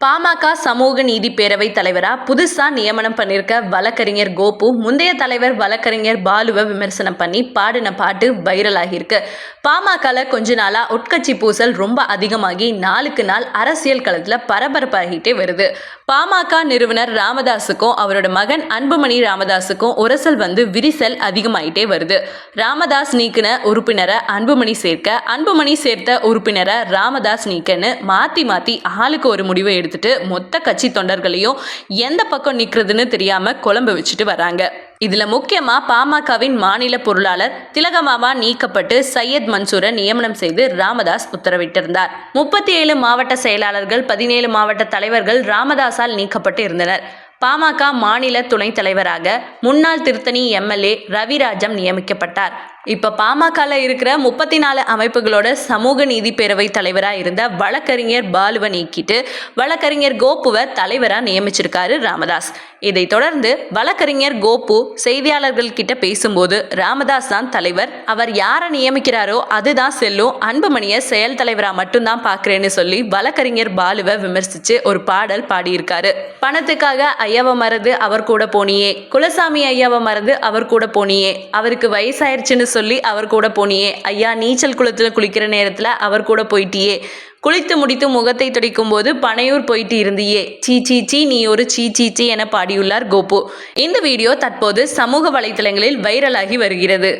பாமக சமூக நீதி பேரவை தலைவரா புதுசா நியமனம் பண்ணிருக்க வழக்கறிஞர் கோபு முந்தைய தலைவர் வழக்கறிஞர் பாலுவை விமர்சனம் பண்ணி பாடின பாட்டு வைரல் ஆகியிருக்கு பாமகல கொஞ்ச நாளா உட்கட்சி பூசல் ரொம்ப அதிகமாகி நாளுக்கு நாள் அரசியல் களத்துல பரபரப்பாகிட்டே வருது. பாமக நிறுவனர் ராமதாஸுக்கும் அவரோட மகன் அன்புமணி ராமதாஸுக்கும் உரசல் வந்து விரிசல் அதிகமாயிட்டே வருது. ராமதாஸ் நீக்கின உறுப்பினரை அன்புமணி சேர்க்க அன்புமணி சேர்த்த உறுப்பினரை ராமதாஸ் நீக்கன்னு மாத்தி மாத்தி ஆளுக்கு ஒரு முடிவை எடுத்துட்டு மொத்த கட்சி தொண்டர்களையும் எந்த பக்கம் நிக்கிறதுன்னு தெரியாம குழம்பு வச்சுட்டு வராங்க. இதுல முக்கியமா பாமகவின் மாநில பொருளாளர் திலகமாமா நீக்கப்பட்டு சையத் மன்சூரை நியமனம் செய்து ராமதாஸ் உத்தரவிட்டிருந்தார். முப்பத்தி ஏழு மாவட்ட செயலாளர்கள் பதினேழு மாவட்ட தலைவர்கள் ராமதாஸால் நீக்கப்பட்டு இருந்தனர். பாமக மாநில துணைத் தலைவராக முன்னாள் திருத்தணி எம்எல்ஏ ரவிராஜம் நியமிக்கப்பட்டார். இப்போ பாமகல இருக்கிற முப்பத்தி நாலு அமைப்புகளோட சமூக நீதி பேரவை தலைவராக இருந்த வழக்கறிஞர் பாலுவை நீக்கிட்டு வழக்கறிஞர் கோப்புவை தலைவராக நியமிச்சிருக்காரு ராமதாஸ். இதைத் தொடர்ந்து வழக்கறிஞர் கோபு செய்தியாளர்கள் கிட்ட பேசும்போது ராமதாஸ் தான் தலைவர். அவர் யாரை நியமிக்கிறாரோ அதுதான் செல்லும். அன்புமணியை செயல் தலைவராக மட்டும்தான் பார்க்குறேன்னு சொல்லி வழக்கறிஞர் பாலுவை விமர்சித்து ஒரு பாடல் பாடியிருக்காரு. பணத்துக்காக ஐயாவை மறந்து அவர் கூட போனியே. குலசாமி ஐயாவை மறந்து அவர் கூட போனியே. அவருக்கு வயசாயிருச்சுன்னு சொல்லி அவர் கூட போனியே. ஐயா நீச்சல் குளத்தில் குளிக்கிற நேரத்தில் அவர் கூட போயிட்டியே. குளித்து முடித்து முகத்தை துடைக்கும் போது பனையூர் போயிட்டு இருந்தியே. சீ சீ சீ நீ ஒரு சீ சீ சீ என பாடியுள்ளார் கோபு. இந்த வீடியோ தற்போது சமூக வலைத்தளங்களில் வைரலாகி வருகிறது.